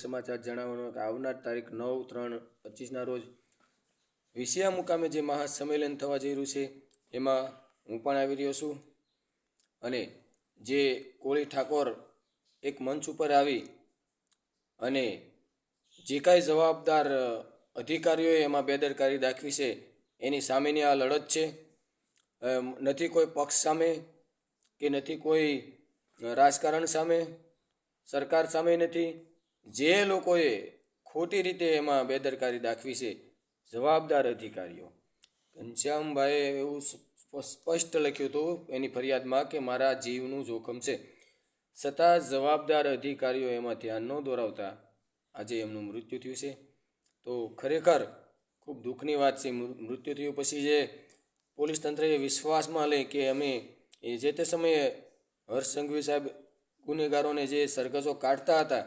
સમાચાર જણાવવાનો કે આવનાર તારીખ નવ, ત્રણ, પચીસના રોજ વિષયા મુકામે જે મહાસંમેલન થવા જઈ રહ્યું છે, એમાં હું પણ આવી રહ્યો છું. અને જે કોળી ઠાકોર એક મંચ ઉપર આવી અને જે કાંઈ જવાબદાર અધિકારીઓએ એમાં બેદરકારી દાખવી છે, એની સામેની આ લડત છે. નથી કોઈ પક્ષ સામે કે નથી કોઈ રાજકારણ સામે, સરકાર સામે નથી. જે લોકોએ ખોટી રીતે એમાં બેદરકારી દાખવી છે, જવાબદાર અધિકારીઓ. ઘનશ્યામભાઈએ એવું સ્પષ્ટ લખ્યું હતું એની ફરિયાદમાં કે મારા જીવનું જોખમ છે. છતાં જવાબદાર અધિકારીઓ એમાં ધ્યાન ન દોરાવતા આજે એમનું મૃત્યુ થયું છે. તો ખરેખર ખૂબ દુઃખની વાત છે મૃત્યુ થયું પછી જે પોલીસ તંત્રએ વિશ્વાસમાં લઈ કે અમે એ જે તે સમયે હર્ષ સંઘવી સાહેબ ગુનેગારોને જે સરઘસો કાઢતા હતા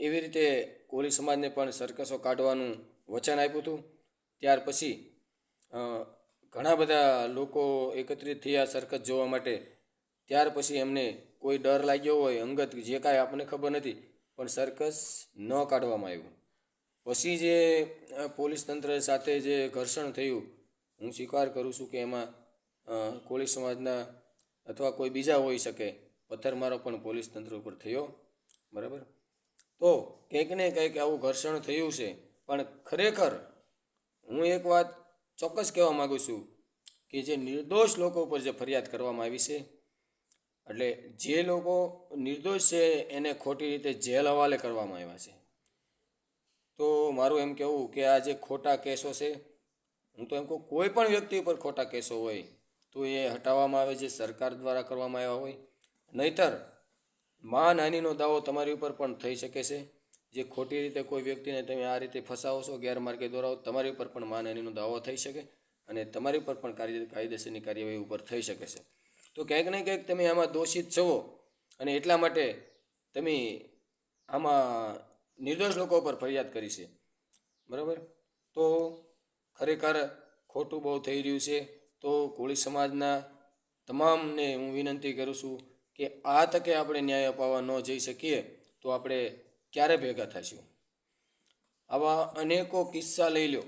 એવી રીતે કોળી સમાજને પણ સરકસો કાઢવાનું વચન આપ્યું હતું. ત્યાર પછી ઘણા બધા લોકો એકત્રિત થયા સરકસ જોવા માટે. ત્યાર પછી એમને કોઈ ડર લાગ્યો હોય, અંગત જે કાંઈ આપણને ખબર નથી, પણ સરકસ ન કાઢવામાં આવ્યું. પછી જે પોલીસ તંત્ર સાથે જે ઘર્ષણ થયું, હું સ્વીકાર કરું છું કે એમાં કોળી સમાજના અથવા કોઈ બીજા હોઈ શકે. પથ્થરમારો પણ પોલીસ તંત્ર ઉપર થયો. બરાબર? તો કંઈક ને કંઈક આવું ઘર્ષણ થયું છે. પણ ખરેખર હું એક વાત ચોક્કસ કહેવા માગું છું કે જે નિર્દોષ લોકો ઉપર જે ફરિયાદ કરવામાં આવી છે, એટલે જે લોકો નિર્દોષ છે એને ખોટી રીતે જેલ હવાલે કરવામાં આવ્યા છે. તો મારું એમ કહેવું કે આ જે ખોટા કેસો છે, હું તો એમ કહું કોઈ પણ વ્યક્તિ ઉપર ખોટા કેસો હોય, તો એ હટાવવામાં આવે, જે સરકાર દ્વારા કરવામાં આવ્યા હોય. નહીતર મા નાનીનો દાવો તમારી ઉપર પણ થઈ શકે છે. જે ખોટી રીતે કોઈ વ્યક્તિને તમે આ રીતે ફસાવો છો, ગેરમાર્ગે દોરાવો, તમારી ઉપર પણ મા નાનીનો દાવો થઈ શકે અને તમારી ઉપર પણ કાયદેસરની કાર્યવાહી ઉપર થઈ શકે છે. તો ક્યાંક ને ક્યાંક તમે આમાં દોષિત છો અને એટલા માટે તમે આમાં નિર્દોષ લોકો પર ફરિયાદ કરી છે. બરાબર? તો ખરેખર ખોટું બહુ થઈ રહ્યું છે. તો કોળી સમાજના તમામને હું વિનંતી કરું છું કે આ તકે આપણે ન્યાય અપાવવા ન જઈ શકીએ, તો આપણે ક્યારે ભેગા થઈશું આવા અનેકો કિસ્સા લઈ લો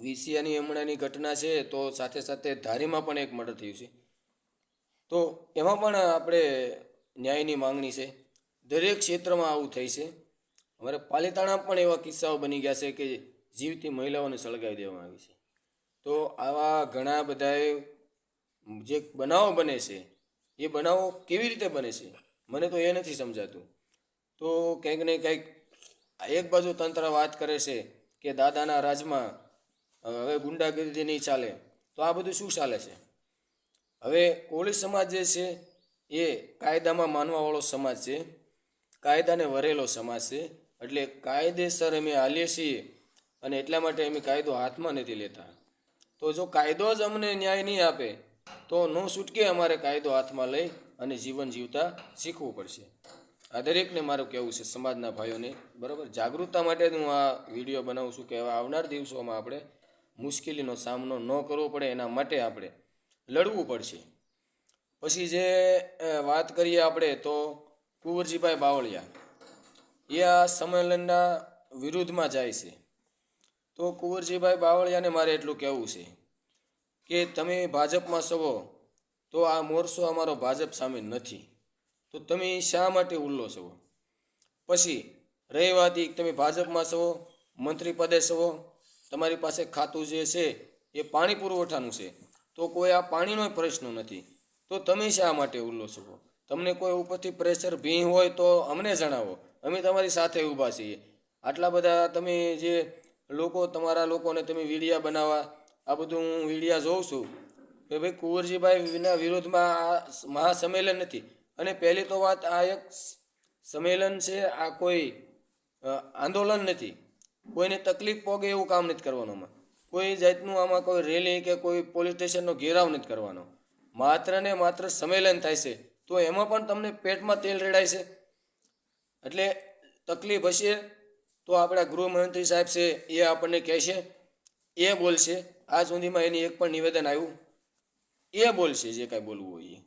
વિસિયાની હમણાંની ઘટના છે, તો સાથે સાથે ધારીમાં પણ એક મર્ડર થયું છે. તો એમાં પણ આપણે ન્યાયની માંગણી છે. દરેક ક્ષેત્રમાં આવું થઈ છે. અમારે પાલિતાણા પણ એવા કિસ્સાઓ બની ગયા છે કે જીવતી મહિલાઓને સળગાવી દેવામાં આવી છે. તો આવા ઘણા બધાએ જે બનાવો બને છે એ બનાવો કેવી રીતે બને છે? મને તો એ નથી સમજાતું. તો કંઈક ને કંઈક એક બાજુ તંત્ર વાત કરે છે કે દાદાના રાજમાં હવે ગુંડાગીરી નહીં ચાલે. તો આ બધું શું ચાલે છે? હવે કોળી સમાજ જે છે એ કાયદામાં માનવાવાળો સમાજ છે. કાયદાને વરેલો સમાજ છે. એટલે કાયદેસર અમે હાલીએ છીએ અને એટલા માટે અમે કાયદો હાથમાં નથી લેતા. તો જો કાયદો જ અમને ન્યાય નહીં આપે તો ન છૂટકે અમારે કાયદો હાથમાં લઈ અને જીવન જીવતા શીખવું પડશે. આ દરેકને મારું કહેવું છે સમાજના ભાઈઓને, બરાબર? જાગૃતતા માટે જ હું આ વીડિયો બનાવું છું કે આવનાર દિવસોમાં આપણે મુશ્કેલીનો સામનો ન કરવો પડે, એના માટે આપણે લડવું પડશે. પછી જે વાત કરીએ આપણે તો કુંવરજીભાઈ બાવળિયા, એ આ સંમેલનના વિરુદ્ધમાં જાય છે. તો કુંવરજીભાઈ બાવળિયાને મારે એટલું કહેવું છે કે તમે ભાજપમાં સવો, તો આ મોરસો અમારો ભાજપ સામે નથી. તો તમે શા માટે ઉલ્લો છો પછી રહી વાત તમે ભાજપમાં છો મંત્રી પદે છો તમારી પાસે ખાતું જે છે એ પાણી પુરવઠાનું છે. તો કોઈ આ પાણીનો પ્રશ્ન નથી. તો તમે શા માટે ઉલ્લો છો તમને કોઈ ઉપરથી પ્રેશર ભી હોય તો અમને જણાવો. અમે તમારી સાથે ઊભા છીએ. આટલા બધા તમે જે લોકો, તમારા લોકોને તમે વીડિયા બનાવવા આ બધું હું વિડીયા જોઉં છું કે ભાઈ કુંવરજીભાઈના વિરોધમાં આ મહાસંમેલન નથી. અને પહેલી તો વાત આ એક સંમેલન છે, આ કોઈ આંદોલન નથી. કોઈને તકલીફ પોગે એવું કામ નથી કરવાનું આમાં. કોઈ જાતનું આમાં કોઈ રેલી કે કોઈ પોલીસ સ્ટેશનનો ઘેરાવ નથી કરવાનો. માત્ર ને માત્ર સંમેલન થાય છે. તો એમાં પણ તમને પેટમાં તેલ રેડાય છે? એટલે તકલીફ હશે તો આપણા ગૃહમંત્રી સાહેબ છે એ આપણને કહેશે એ બોલશે. આ સુધીમાં એની એક પણ નિવેદન આવ્યું. એ બોલશે જે કાંઈ બોલવું હોય એ.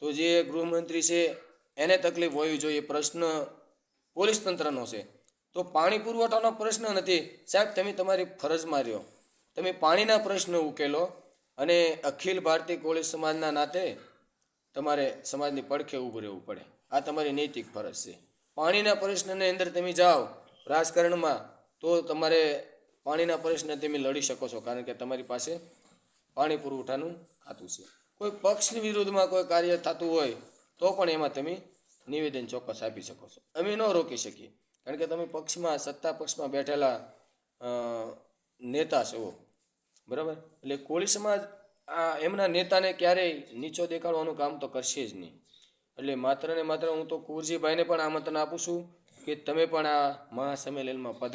તો જે ગૃહમંત્રી છે, એને તકલીફ હોવી જોઈએ, પ્રશ્ન પોલીસ તંત્રનો છે. તો પાણી પુરવઠાનો પ્રશ્ન નથી. સાહેબ, તમે તમારી ફરજમાં રહ્યો તમે પાણીના પ્રશ્ન ઉકેલો અને અખિલ ભારતીય કોળી સમાજના નાતે તમારે સમાજની પડખે ઊભું રહેવું પડે. આ તમારી નૈતિક ફરજ છે. પાણીના પ્રશ્નની અંદર તમે જાઓ રાજકારણમાં, તો તમારે પાણીના પ્રશ્ન તમે લડી શકો છો, કારણ કે તમારી પાસે પાણી પુરવઠાનું ખાતું છે. કોઈ પક્ષની વિરુદ્ધમાં કોઈ કાર્ય થતું હોય, તો પણ એમાં તમે નિવેદન ચોક્કસ આપી શકો છો. અમે ન રોકી શકીએ, કારણ કે તમે પક્ષમાં, સત્તા પક્ષમાં બેઠેલા નેતા છો. બરાબર? એટલે કોળી સમાજ આ એમના નેતાને ક્યારેય નીચો દેખાડવાનું કામ તો કરશે જ નહીં. એટલે માત્ર ને માત્ર હું તો કુરજીભાઈને પણ આમંત્રણ આપું છું કે તમે પણ આ મહાસંમેલનમાં પધારો.